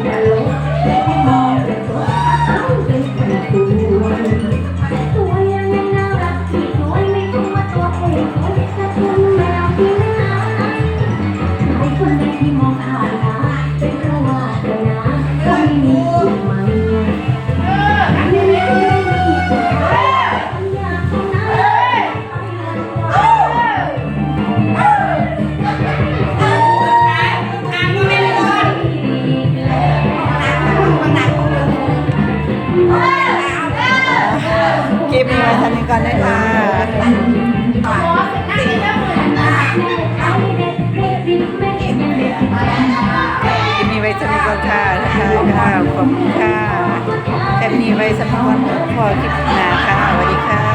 Thank you. ่อนนะคะมีไว้สำหรับค่ะนะคะค่ะขอบคุณค่ะคลิปนี้ไว้สำหรันพอคิดหน้าค่ะสวัสดีค่ะ